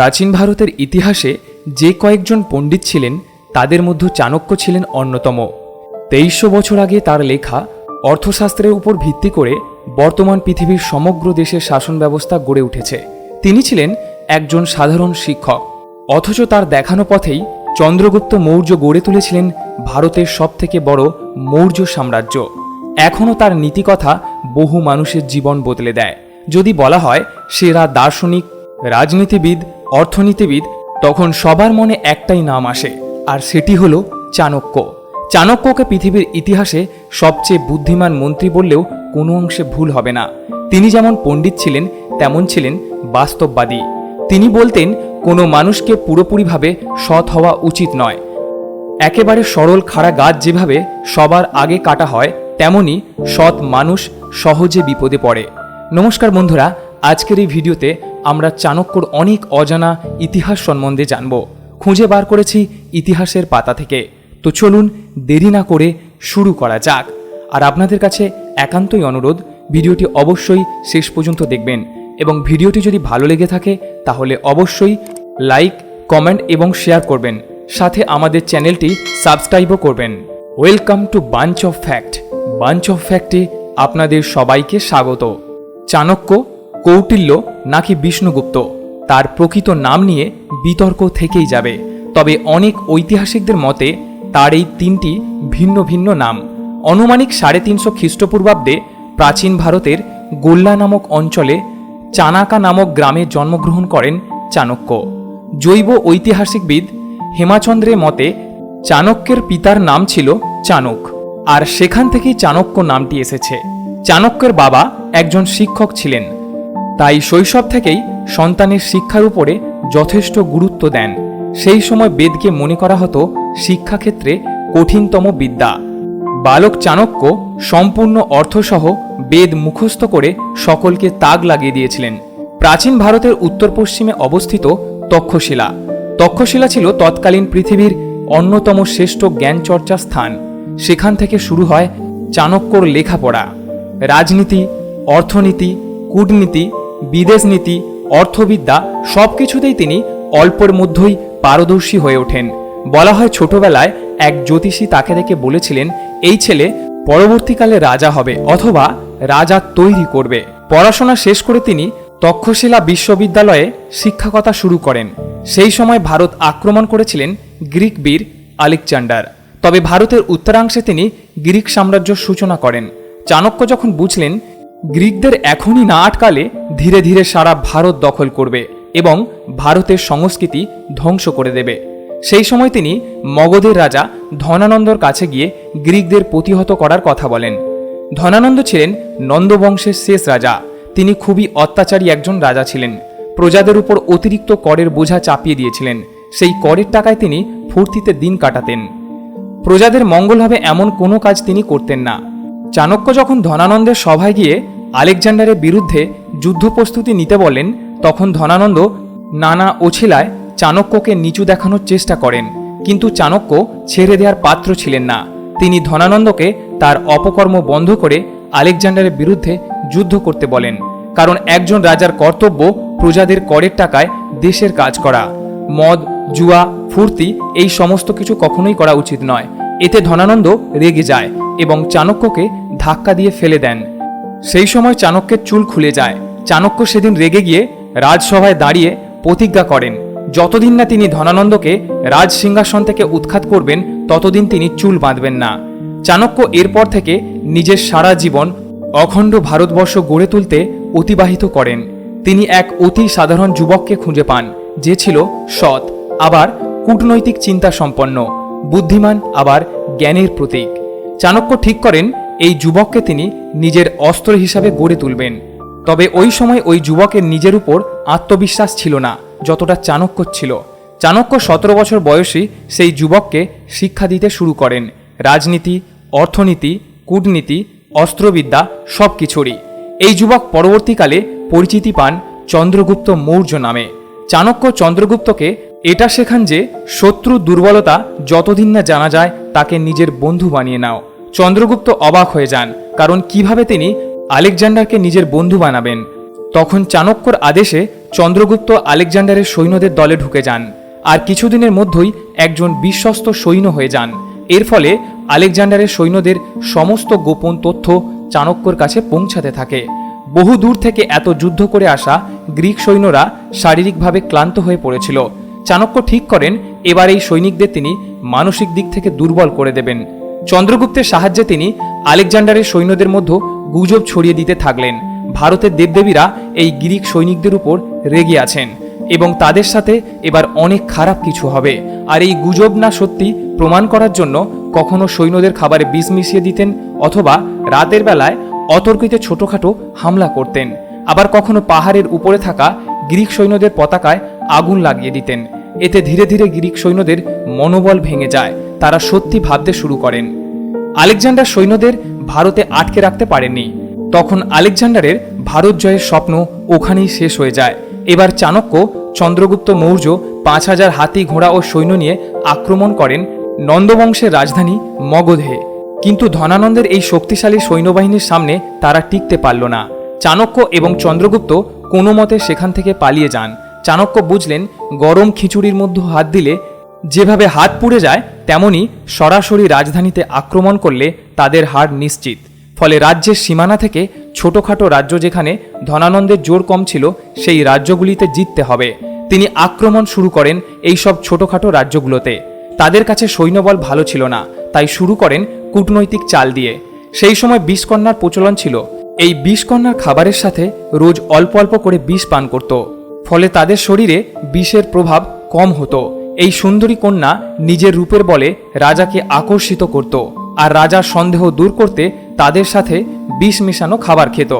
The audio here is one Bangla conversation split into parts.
প্রাচীন ভারতের ইতিহাসে যে কয়েকজন পণ্ডিত ছিলেন, তাদের মধ্যে চাণক্য ছিলেন অন্যতম। তেইশশো বছর আগে তার লেখা অর্থশাস্ত্রের উপর ভিত্তি করে বর্তমান পৃথিবীর সমগ্র দেশের শাসন ব্যবস্থা গড়ে উঠেছে। তিনি ছিলেন একজন সাধারণ শিক্ষক। অথচ তার দেখানো পথেই চন্দ্রগুপ্ত মৌর্য গড়ে তুলেছিলেন ভারতের সবথেকে বড় মৌর্য সাম্রাজ্য। এখনও তার নীতিকথা বহু মানুষের জীবন বদলে দেয়। যদি বলা হয়, সেরা দার্শনিক, রাজনীতিবিদ অর্থনীতিবিদ, তখন সবার মনে একটাই নাম আসে, আর সেটি হলো চাণক্য। চাণক্যকে পৃথিবীর ইতিহাসে সবচেয়ে বুদ্ধিমান মন্ত্রী বললেও কোনো অংশে ভুল হবে না। তিনি যেমন পণ্ডিত ছিলেন, তেমন ছিলেন বাস্তববাদী। তিনি বলতেন, কোনো মানুষকে পুরোপুরিভাবে সৎ হওয়া উচিত নয়। একেবারে সরল খাড়া গাছ যেভাবে সবার আগে কাটা হয়, তেমনি সৎ মানুষ সহজে বিপদে পড়ে। নমস্কার বন্ধুরা, আজকের এই ভিডিওতে আমরা চাণক্যর অনেক অজানা ইতিহাস সম্বন্ধে জানব। খুঁজে বার করেছি ইতিহাসের পাতা থেকে। তো চলুন দেরি না করে শুরু করা যাক। আর আপনাদের কাছে একান্তই অনুরোধ, ভিডিওটি অবশ্যই শেষ পর্যন্ত দেখবেন এবং ভিডিওটি যদি ভালো লেগে থাকে, তাহলে অবশ্যই লাইক, কমেন্ট এবং শেয়ার করবেন। সাথে আমাদের চ্যানেলটি সাবস্ক্রাইবও করবেন। Welcome to bunch of fact. Bunch of ফ্যাক্টে আপনাদের সবাইকে স্বাগত। চাণক্য কৌটিল্য নাকি বিষ্ণুগুপ্ত? তার প্রকৃত নাম নিয়ে বিতর্ক থেকেই যাবে। তবে অনেক ঐতিহাসিকদের মতে, তার এই তিনটি ভিন্ন ভিন্ন নাম। অনুমানিক সাড়ে তিনশো খ্রিস্টপূর্বাব্দে প্রাচীন ভারতের গোল্লা নামক অঞ্চলে চানাকা নামক গ্রামে জন্মগ্রহণ করেন চাণক্য। জৈব ঐতিহাসিকবিদ হেমাচন্দ্রের মতে, চাণক্যের পিতার নাম ছিল চাণক, আর সেখান থেকেই চাণক্য নামটি এসেছে। চাণক্যের বাবা একজন শিক্ষক ছিলেন। তাই শৈশব থেকেই সন্তানের শিক্ষার উপরে যথেষ্ট গুরুত্ব দেন। সেই সময় বেদকে মনে করা হতো শিক্ষাক্ষেত্রে কঠিনতম বিদ্যা। বালক চাণক্য সম্পূর্ণ অর্থসহ বেদ মুখস্থ করে সকলকে তাগ লাগিয়ে দিয়েছিলেন। প্রাচীন ভারতের উত্তর পশ্চিমে অবস্থিত তক্ষশিলা। তক্ষশিলা ছিল তৎকালীন পৃথিবীর অন্যতম শ্রেষ্ঠ জ্ঞানচর্চা স্থান। সেখান থেকে শুরু হয় চাণক্যর লেখাপড়া। রাজনীতি, অর্থনীতি, কূটনীতি বিদেশ নীতি, অর্থবিদ্যা সব কিছুতেই তিনি অল্পের মধ্যেই পারদর্শী হয়ে ওঠেন। বলা হয় ছোটবেলায় এক জ্যোতিষী তাকে দেখে বলেছিলেন, এই ছেলে পরবর্তীকালে রাজা হবে অথবা রাজা তৈরি করবে। পড়াশোনা শেষ করে তিনি তক্ষশিলা বিশ্ববিদ্যালয়ে শিক্ষকতা শুরু করেন। সেই সময় ভারত আক্রমণ করেছিলেন গ্রিক বীর আলেকজান্ডার। তবে ভারতের উত্তরাংশে তিনি গ্রিক সাম্রাজ্য সূচনা করেন। চাণক্য যখন বুঝলেন গ্রিকদের এখনই না আটকালে ধীরে ধীরে সারা ভারত দখল করবে এবং ভারতের সংস্কৃতি ধ্বংস করে দেবে। সেই সময় তিনি মগধের রাজা ধনানন্দর কাছে গিয়ে গ্রিকদের প্রতিহত করার কথা বলেন। ধনানন্দ ছিলেন নন্দবংশের শেষ রাজা। তিনি খুবই অত্যাচারী একজন রাজা ছিলেন। প্রজাদের উপর অতিরিক্ত করের বোঝা চাপিয়ে দিয়েছিলেন। সেই করের টাকায় তিনি ফুর্তিতে দিন কাটাতেন। প্রজাদের মঙ্গল হবে এমন কোনো কাজ তিনি করতেন না। চাণক্য যখন ধনানন্দের সভায় গিয়ে আলেকজান্ডারের বিরুদ্ধে যুদ্ধ প্রস্তুতি নিতে বলেন, তখন ধনানন্দ নানা ওছিলায় চাণক্যকে নিচু দেখানোর চেষ্টা করেন। কিন্তু চাণক্য ছেড়ে দেওয়ার পাত্র ছিলেন না। তিনি ধনানন্দকে তার অপকর্ম বন্ধ করে আলেকজান্ডারের বিরুদ্ধে যুদ্ধ করতে বলেন, কারণ একজন রাজার কর্তব্য প্রজাদের করের টাকায় দেশের কাজ করা। মদ, জুয়া, ফুর্তি এই সমস্ত কিছু কখনোই করা উচিত নয়। এতে ধনানন্দ রেগে যায়। এবং চাণক্যকে ধাক্কা দিয়ে ফেলে দেন। সেই সময় চাণক্যের চুল খুলে যায়। চাণক্য সেদিন রেগে গিয়ে রাজসভায় দাঁড়িয়ে প্রতিজ্ঞা করেন, যতদিন না তিনি ধনানন্দকে রাজ সিংহাসন থেকে উৎখাত করবেন, ততদিন তিনি চুল বাঁধবেন না। চাণক্য এরপর থেকে নিজের সারা জীবন অখণ্ড ভারতবর্ষ গড়ে তুলতে অতিবাহিত করেন। তিনি এক অতি সাধারণ যুবককে খুঁজে পান, যে ছিল সৎ, আবার কূটনৈতিক চিন্তা সম্পন্ন, বুদ্ধিমান, আবার জ্ঞানের প্রতীক। চাণক্য ঠিক করেন, এই যুবককে তিনি নিজের অস্ত্র হিসাবে গড়ে তুলবেন। তবে ওই সময় ওই যুবকের নিজের উপর আত্মবিশ্বাস ছিল না, যতটা চাণক্য ছিল। চাণক্য সতেরো বছর বয়সী সেই যুবককে শিক্ষা দিতে শুরু করেন। রাজনীতি, অর্থনীতি, কূটনীতি, অস্ত্রবিদ্যা সব কিছুরই এই যুবক পরবর্তীকালে পরিচিতি পান চন্দ্রগুপ্ত মৌর্য নামে। চাণক্য চন্দ্রগুপ্তকে এটা শেখান যে শত্রু দুর্বলতা যতদিন না জানা যায়, তাকে নিজের বন্ধু বানিয়ে নাও। চন্দ্রগুপ্ত অবাক হয়ে যান, কারণ কীভাবে তিনি আলেকজান্ডারকে নিজের বন্ধু বানাবেন? তখন চাণক্যর আদেশে চন্দ্রগুপ্ত আলেকজান্ডারের সৈন্যদের দলে ঢুকে যান, আর কিছুদিনের মধ্যেই একজন বিশ্বস্ত সৈন্য হয়ে যান। এর ফলে আলেকজান্ডারের সৈন্যদের সমস্ত গোপন তথ্য চাণক্যর কাছে পৌঁছাতে থাকে। বহু দূর থেকে এত যুদ্ধ করে আসা গ্রিক সৈন্যরা শারীরিকভাবে ক্লান্ত হয়ে পড়েছিল। চাণক্য ঠিক করেন, এবার এই সৈনিকদের তিনি মানসিক দিক থেকে দুর্বল করে দেবেন। চন্দ্রগুপ্তের সাহায্যে তিনি আলেকজান্ডারের সৈন্যদের মধ্যে গুজব ছড়িয়ে দিতে থাকলেন। ভারতের দেবদেবীরা এই গ্রিক সৈনিকদের উপর রেগে আছেন এবং তাদের সাথে এবার অনেক খারাপ কিছু হবে। আর এই গুজব না সত্যি প্রমাণ করার জন্য কখনো সৈন্যদের খাবারে বিষ মিশিয়ে দিতেন অথবা রাতের বেলায় অতর্কিতে ছোটখাটো হামলা করতেন। আবার কখনো পাহাড়ের উপরে থাকা গ্রিক সৈন্যদের পতাকায় আগুন লাগিয়ে দিতেন। এতে ধীরে ধীরে গ্রিক সৈন্যদের মনোবল ভেঙে যায়। তারা সত্যি ভাবতে শুরু করেন। আলেকজান্ডার সৈন্যদের ভারতে আটকে রাখতে পারেননি। তখন আলেকজান্ডারের ভারত জয়ের স্বপ্ন ওখানেই শেষ হয়ে যায়। এবার চাণক্য, চন্দ্রগুপ্ত মৌর্য পাঁচ হাজার হাতি, ঘোড়া ও সৈন্য নিয়ে আক্রমণ করেন নন্দবংশের রাজধানী মগধে। কিন্তু ধনানন্দের এই শক্তিশালী সৈন্যবাহিনীর সামনে তারা টিকতে পারল না। চাণক্য এবং চন্দ্রগুপ্ত কোনো মতে সেখান থেকে পালিয়ে যান। চাণক্য বুঝলেন, গরম খিচুড়ির মধ্যে হাত দিলে যেভাবে হাত পুড়ে যায়, তেমনি সরাসরি রাজধানীতে আক্রমণ করলে তাদের হার নিশ্চিত। ফলে রাজ্যের সীমানা থেকে ছোটখাটো রাজ্য যেখানে ধনানন্দের জোর কম ছিল, সেই রাজ্যগুলিতে জিততে হবে। তিনি আক্রমণ শুরু করেন এই সব ছোটখাটো রাজ্যগুলোতে। তাদের কাছে সৈন্যবল ভালো ছিল না, তাই শুরু করেন কূটনৈতিক চাল দিয়ে। সেই সময় বিষকন্যার প্রচলন ছিল। এই বিষকন্যার খাবারের সাথে রোজ অল্প অল্প করে বিষ পান করত। ফলে তাদের শরীরে বিষের প্রভাব কম হতো। এই সুন্দরী কন্যা নিজের রূপের বলে রাজাকে আকর্ষিত করত আর রাজার সন্দেহ দূর করতে তাদের সাথে বিষ মেশানো খাবার খেত।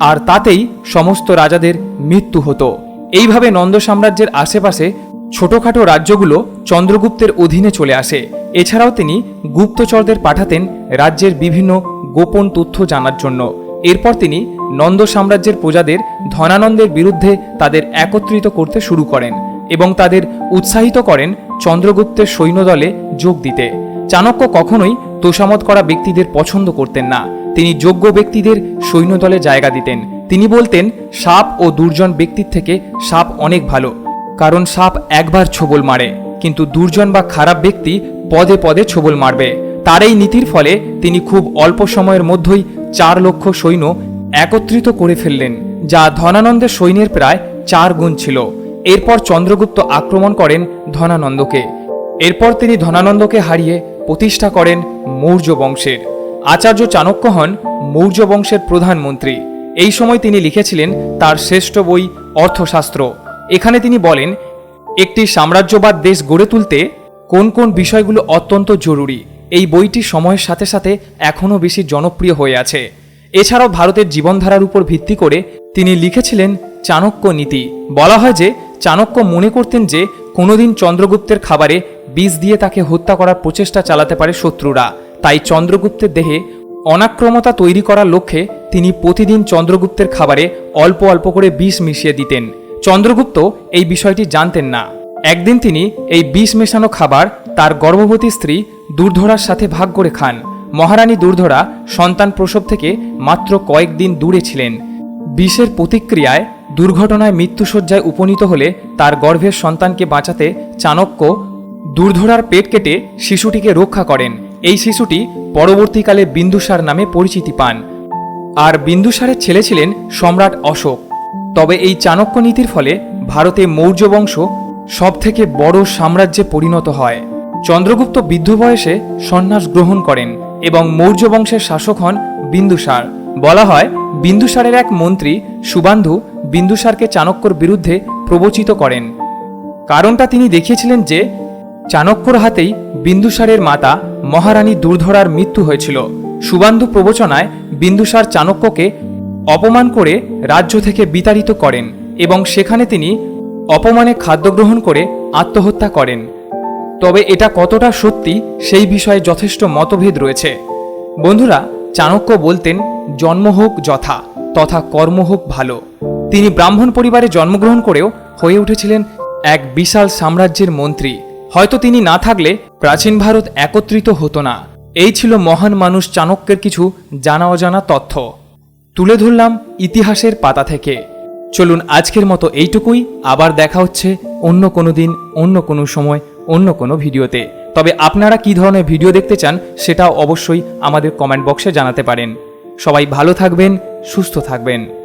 আর তাতেই সমস্ত রাজাদের মৃত্যু হতো। এইভাবে নন্দ সাম্রাজ্যের আশেপাশে ছোটখাটো রাজ্যগুলো চন্দ্রগুপ্তের অধীনে চলে আসে। এছাড়াও তিনি গুপ্তচরদের পাঠাতেন রাজ্যের বিভিন্ন গোপন তথ্য জানার জন্য। এরপর তিনি নন্দ সাম্রাজ্যের প্রজাদের ধনানন্দের বিরুদ্ধে তাদের একত্রিত করতে শুরু করেন। এবং তাদের উৎসাহিত করেন চন্দ্রগুপ্তের সৈন্যদলে যোগ দিতে। চাণক্য কখনোই তোষামত করা ব্যক্তিদের পছন্দ করতেন না। তিনি যোগ্য ব্যক্তিদের সৈন্যদলে জায়গা দিতেন। তিনি বলতেন, সাপ ও দুর্জন ব্যক্তির থেকে সাপ অনেক ভালো, কারণ সাপ একবার ছোবল মারে, কিন্তু দুর্জন বা খারাপ ব্যক্তি পদে পদে ছোবল মারবে। তার এই নীতির ফলে তিনি খুব অল্প সময়ের মধ্যেই চার লক্ষ সৈন্য একত্রিত করে ফেললেন, যা ধনানন্দের সৈন্যের প্রায় চার গুণ ছিল। এরপর চন্দ্রগুপ্ত আক্রমণ করেন ধনানন্দকে। এরপর তিনি ধনানন্দকে হারিয়ে প্রতিষ্ঠা করেন মৌর্য বংশের। আচার্য চাণক্য হন মৌর্য বংশের প্রধানমন্ত্রী। এই সময় তিনি লিখেছিলেন তার শ্রেষ্ঠ বই অর্থশাস্ত্র। এখানে তিনি বলেন, একটি সাম্রাজ্যবাদ দেশ গড়ে তুলতে কোন কোন বিষয়গুলো অত্যন্ত জরুরি, এই বইটি সময়ের সাথে সাথে এখনও বেশি জনপ্রিয় হয়ে আছে। এছাড়াও ভারতের জীবনধারার উপর ভিত্তি করে তিনি লিখেছিলেন চাণক্য নীতি। বলা হয় যে চাণক্য মনে করতেন যে কোনোদিন চন্দ্রগুপ্তের খাবারে বিষ দিয়ে তাকে হত্যা করার প্রচেষ্টা চালাতে পারে শত্রুরা। তাই চন্দ্রগুপ্তের দেহে অনাক্রমতা তৈরি করার লক্ষ্যে তিনি প্রতিদিন চন্দ্রগুপ্তের খাবারে অল্প অল্প করে বিষ মিশিয়ে দিতেন। চন্দ্রগুপ্ত এই বিষয়টি জানতেন না। একদিন তিনি এই বিষ মেশানো খাবার তার গর্ভবতী স্ত্রী দুর্ধরার সাথে ভাগ করে খান। মহারানী দুর্ধরা সন্তান প্রসব থেকে মাত্র কয়েকদিন দূরে ছিলেন। বিষের প্রতিক্রিয়ায় দুর্ঘটনায় মৃত্যুসজ্জায় উপনীত হলে তার গর্ভের সন্তানকে বাঁচাতে চাণক্য দুর্ধরার পেট কেটে শিশুটিকে রক্ষা করেন। এই শিশুটি পরবর্তীকালে বিন্দুসার নামে পরিচিতি পান। আর বিন্দুসারের ছেলে ছিলেন সম্রাট অশোক। তবে এই চাণক্য নীতির ফলে ভারতে মৌর্য বংশ সবথেকে বড় সাম্রাজ্যে পরিণত হয়। চন্দ্রগুপ্ত বৃদ্ধ বয়সে সন্ন্যাস গ্রহণ করেন এবং মৌর্য বংশের শাসক হন বিন্দুসার। বলা হয়, বিন্দুসারের এক মন্ত্রী, সুবান্ধু বিন্দুসারকে চাণক্যর বিরুদ্ধে প্রবচিত করেন। কারণটা তিনি দেখিয়েছিলেন যে, চাণক্যর হাতেই বিন্দুসারের মাতা মহারানী দুর্ধরার মৃত্যু হয়েছিল। সুবান্ধু প্রবচনায় বিন্দুসার চাণক্যকে অপমান করে রাজ্য থেকে বিতাড়িত করেন এবং সেখানে তিনি অপমানে খাদ্য গ্রহণ করে আত্মহত্যা করেন। তবে এটা কতটা সত্যি সেই বিষয়ে যথেষ্ট মতভেদ রয়েছে। বন্ধুরা, চাণক্য বলতেন, জন্ম হোক যথা, তথা কর্ম হোক ভালো। তিনি ব্রাহ্মণ পরিবারে জন্মগ্রহণ করেও হয়ে উঠেছিলেন এক বিশাল সাম্রাজ্যের মন্ত্রী। হয়তো তিনি না থাকলে প্রাচীন ভারত একত্রিত হতো না। এই ছিল মহান মানুষ চাণক্যের কিছু জানা অজানা তথ্য। তুলে ধরলাম ইতিহাসের পাতা থেকে। চলুন আজকের মতো এইটুকুই। আবার দেখা হচ্ছে অন্য কোনো দিন, অন্য কোনো সময়, অন্য কোনো ভিডিওতে। তবে আপনারা কী ধরনের ভিডিও দেখতে চান সেটাও অবশ্যই আমাদের কমেন্ট বক্সে জানাতে পারেন। সবাই ভালো থাকবেন, সুস্থ থাকবেন।